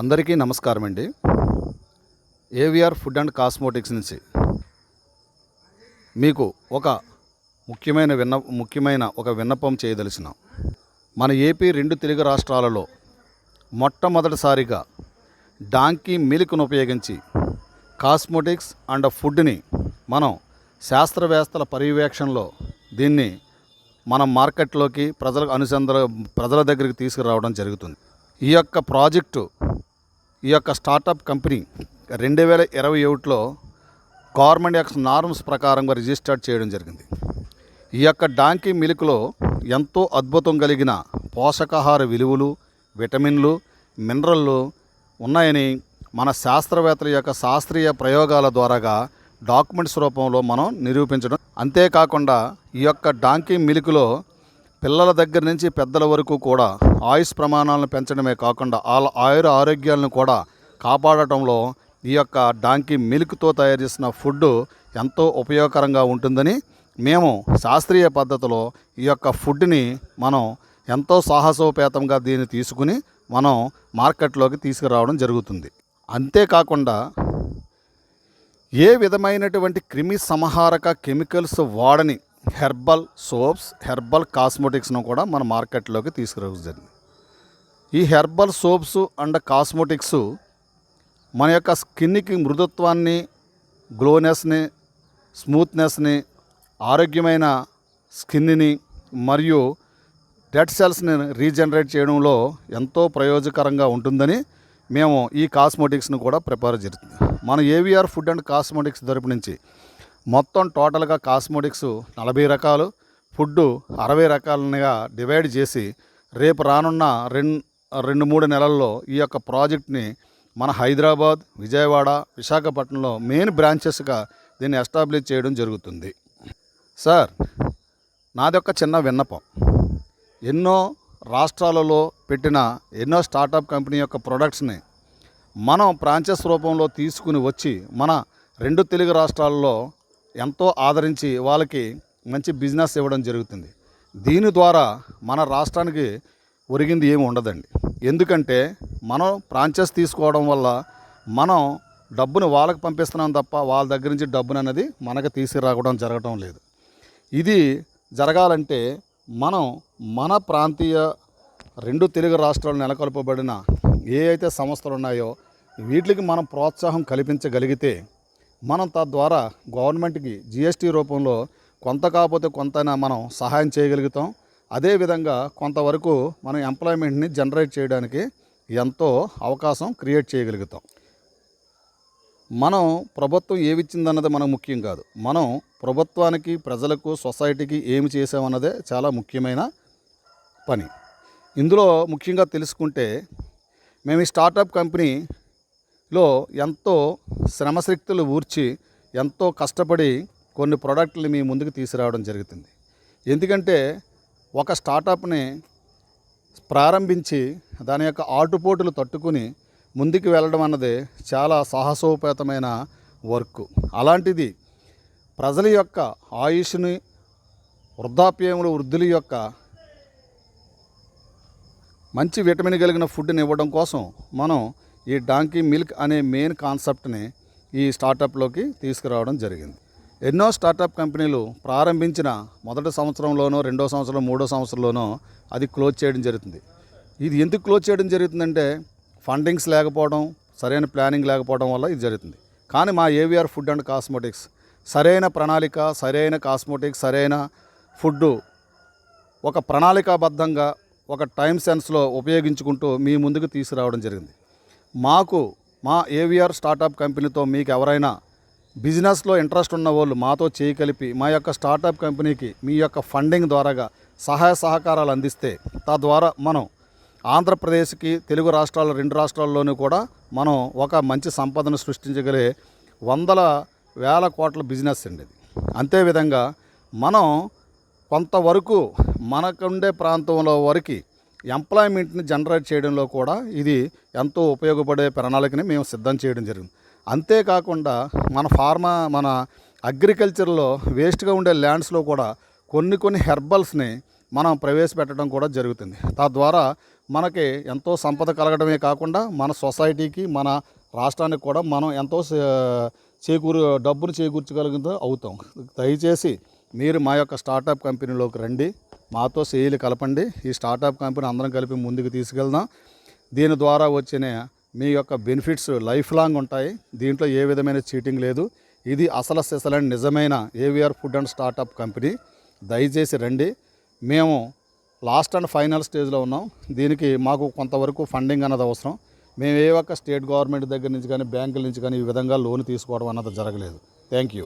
అందరికీ నమస్కారం అండి. ఏవిఆర్ ఫుడ్ అండ్ కాస్మోటిక్స్ నుంచి మీకు ఒక ముఖ్యమైన విన్న ముఖ్యమైన ఒక విన్నపం చేయదలిచిన మన ఏపీ రెండు తెలుగు రాష్ట్రాలలో మొట్టమొదటిసారిగా డాంకీ మిల్క్ను ఉపయోగించి కాస్మోటిక్స్ అండ్ ఫుడ్ని మనం శాస్త్రవేత్తల పర్యవేక్షణలో దీన్ని మనం మార్కెట్లోకి ప్రజలకు అనుసంధ ప్రజల దగ్గరికి తీసుకురావడం జరుగుతుంది. ఈ యొక్క ప్రాజెక్టు ఈ యొక్క స్టార్టప్ కంపెనీ రెండు వేల ఇరవై ఒకటిలో గవర్నమెంట్ యొక్క నార్మ్స్ ప్రకారంగా రిజిస్టర్ చేయడం జరిగింది. ఈ యొక్క డాంకీ మిల్క్లో ఎంతో అద్భుతం కలిగిన పోషకాహార విలువలు విటమిన్లు మినరల్లు ఉన్నాయని మన శాస్త్రవేత్తల యొక్క శాస్త్రీయ ప్రయోగాల ద్వారాగా డాక్యుమెంట్స్ రూపంలో మనం నిరూపించడం. అంతేకాకుండా ఈ యొక్క డాంకీ మిల్క్లో పిల్లల దగ్గర నుంచి పెద్దల వరకు కూడా ఆయుష్ ప్రమాణాలను పెంచడమే కాకుండా వాళ్ళ ఆయుర ఆరోగ్యాలను కూడా కాపాడటంలో ఈ యొక్క డాంకీ మిల్క్తో తయారు చేసిన ఫుడ్ ఎంతో ఉపయోగకరంగా ఉంటుందని మేము శాస్త్రీయ పద్ధతిలో ఈ యొక్క ఫుడ్ని మనం ఎంతో సాహసోపేతంగా దీన్ని తీసుకుని మనం మార్కెట్లోకి తీసుకురావడం జరుగుతుంది. అంతేకాకుండా ఏ విధమైనటువంటి క్రిమి సంహారక కెమికల్స్ వాడని హెర్బల్ సోప్స్ హెర్బల్ కాస్మోటిక్స్ను కూడా మన మార్కెట్లోకి తీసుకురావడం జరిగింది. ఈ హెర్బల్ సోప్స్ అండ్ కాస్మోటిక్స్ మన యొక్క స్కిన్కి మృదుత్వాన్ని గ్లోనెస్ని స్మూత్నెస్ని ఆరోగ్యమైన స్కిన్ని మరియు డెడ్ సెల్స్ని రీజనరేట్ చేయడంలో ఎంతో ప్రయోజకరంగా ఉంటుందని మేము ఈ కాస్మోటిక్స్ను కూడా ప్రిపేర్ జరుగుతుంది. మన ఏవిఆర్ ఫుడ్ అండ్ కాస్మోటిక్స్ తరపు నుంచి మొత్తం టోటల్గా కాస్మోటిక్స్ నలభై రకాలు ఫుడ్ అరవై రకాలుగా డివైడ్ చేసి రేపు రానున్న రెండు రెండు మూడు నెలల్లో ఈ యొక్క ప్రాజెక్ట్ని మన హైదరాబాద్ విజయవాడ విశాఖపట్నంలో మెయిన్ బ్రాంచెస్గా దీన్ని ఎస్టాబ్లిష్ చేయడం జరుగుతుంది. సార్ నాది ఒక చిన్న విన్నపం. ఎన్నో రాష్ట్రాలలో పెట్టిన ఎన్నో స్టార్టప్ కంపెనీ యొక్క ప్రొడక్ట్స్ని మనం బ్రాంచెస్ రూపంలో తీసుకుని వచ్చి మన రెండు తెలుగు రాష్ట్రాల్లో ఎంతో ఆదరించి వాళ్ళకి మంచి బిజినెస్ ఇవ్వడం జరుగుతుంది. దీని ద్వారా మన రాష్ట్రానికి ఒరిగింది ఏమి ఉండదండి. ఎందుకంటే మనం ఫ్రాంచైజ్ తీసుకోవడం వల్ల మనం డబ్బును వాళ్ళకి పంపిస్తున్నాం తప్ప వాళ్ళ దగ్గర నుంచి డబ్బును అనేది మనకు తీసుకురావడం జరగడం లేదు. ఇది జరగాలంటే మనం మన ప్రాంతీయ రెండు తెలుగు రాష్ట్రాలు నెలకొల్పబడిన ఏ అయితే సంస్థలు ఉన్నాయో వీటికి మనం ప్రోత్సాహం కల్పించగలిగితే మనం తద్వారా గవర్నమెంట్కి జిఎస్టీ రూపంలో కొంత కాకపోతే కొంత మనం సహాయం చేయగలుగుతాం. అదేవిధంగా కొంతవరకు మనం ఎంప్లాయ్మెంట్ని జనరేట్ చేయడానికి ఎంతో అవకాశం క్రియేట్ చేయగలుగుతాం. మనం ప్రభుత్వం ఏమిచ్చిందన్నది మనకు ముఖ్యం కాదు. మనం ప్రభుత్వానికి ప్రజలకు సొసైటీకి ఏమి చేసామన్నదే చాలా ముఖ్యమైన పని. ఇందులో ముఖ్యంగా తెలుసుకుంటే మేము ఈ స్టార్టప్ కంపెనీలో ఎంతో శ్రమశక్తులు ఊర్చి ఎంతో కష్టపడి కొన్ని ప్రోడక్ట్లు మీ ముందుకు తీసుకురావడం జరుగుతుంది. ఎందుకంటే ఒక స్టార్టప్ని ప్రారంభించి దాని యొక్క ఆటుపోటులు తట్టుకుని ముందుకు వెళ్ళడం అన్నది చాలా సాహసోపేతమైన వర్క్. అలాంటిది ప్రజల యొక్క ఆయుష్ని వృద్ధాప్యములు వృద్ధుల యొక్క మంచి విటమిన్ కలిగిన ఫుడ్ని ఇవ్వడం కోసం మనం ఈ డాంకీ మిల్క్ అనే మెయిన్ కాన్సెప్ట్ని ఈ స్టార్టప్లోకి తీసుకురావడం జరిగింది. ఎన్నో స్టార్టప్ కంపెనీలు ప్రారంభించిన మొదటి సంవత్సరంలోనో రెండో సంవత్సరం మూడో సంవత్సరంలోనో అది క్లోజ్ చేయడం జరుగుతుంది. ఇది ఎందుకు క్లోజ్ చేయడం జరుగుతుందంటే ఫండింగ్స్ లేకపోవడం సరైన ప్లానింగ్ లేకపోవడం వల్ల ఇది జరుగుతుంది. కానీ మా ఏవిఆర్ ఫుడ్ అండ్ కాస్మోటిక్స్ సరైన ప్రణాళిక సరైన కాస్మోటిక్స్ సరైన ఫుడ్ ఒక ప్రణాళికాబద్ధంగా ఒక టైం సెన్స్లో ఉపయోగించుకుంటూ మీ ముందుకు తీసుకురావడం జరిగింది. మాకు మా ఏవిఆర్ స్టార్టప్ కంపెనీతో మీకు ఎవరైనా బిజినెస్లో ఇంట్రెస్ట్ ఉన్న వాళ్ళు మాతో చేయి కలిపి మా యొక్క స్టార్టప్ కంపెనీకి మీ యొక్క ఫండింగ్ ద్వారాగా సహాయ సహకారాలు అందిస్తే తద్వారా మనం ఆంధ్రప్రదేశ్కి తెలుగు రాష్ట్రాల రెండు రాష్ట్రాల్లోనూ కూడా మనం ఒక మంచి సంపదను సృష్టించగలిగే వందల వేల కోట్ల బిజినెస్ అండి ఇది. అంతేవిధంగా మనం కొంతవరకు మనకుండే ప్రాంతంలో వరకు ఎంప్లాయ్మెంట్ని జనరేట్ చేయడంలో కూడా ఇది ఎంతో ఉపయోగపడే ప్రణాళికని మేము సిద్ధం చేయడం జరిగింది. అంతేకాకుండా మన ఫార్మా మన అగ్రికల్చర్లో వేస్ట్గా ఉండే ల్యాండ్స్లో కూడా కొన్ని కొన్ని హెర్బల్స్ని మనం ప్రవేశపెట్టడం కూడా జరుగుతుంది. తద్వారా మనకి ఎంతో సంపద కలగడమే కాకుండా మన సొసైటీకి మన రాష్ట్రానికి కూడా మనం ఎంతో చేకూరు డబ్బును చేకూర్చగలుగుతూ అవుతాం. దయచేసి మీరు మా యొక్క స్టార్టప్ కంపెనీలోకి రండి. మాతో సేలు కలపండి. ఈ స్టార్టప్ కంపెనీ అందరం కలిపి ముందుకు తీసుకెళ్దాం. దీని ద్వారా వచ్చిన మీ యొక్క బెనిఫిట్స్ లైఫ్ లాంగ్ ఉంటాయి. దీంట్లో ఏ విధమైన చీటింగ్ లేదు. ఇది అసలు సిసలైన నిజమైన AVR food and startup company. దయచేసి రండి. మేము లాస్ట్ అండ్ ఫైనల్ స్టేజ్లో ఉన్నాం. దీనికి మాకు కొంతవరకు ఫండింగ్ అన్నది అవసరం. మేము ఏ ఒక్క స్టేట్ గవర్నమెంట్ దగ్గర నుంచి కానీ బ్యాంకుల నుంచి కానీ ఈ విధంగా లోన్ తీసుకోవడం అన్నది జరగలేదు. Thank you.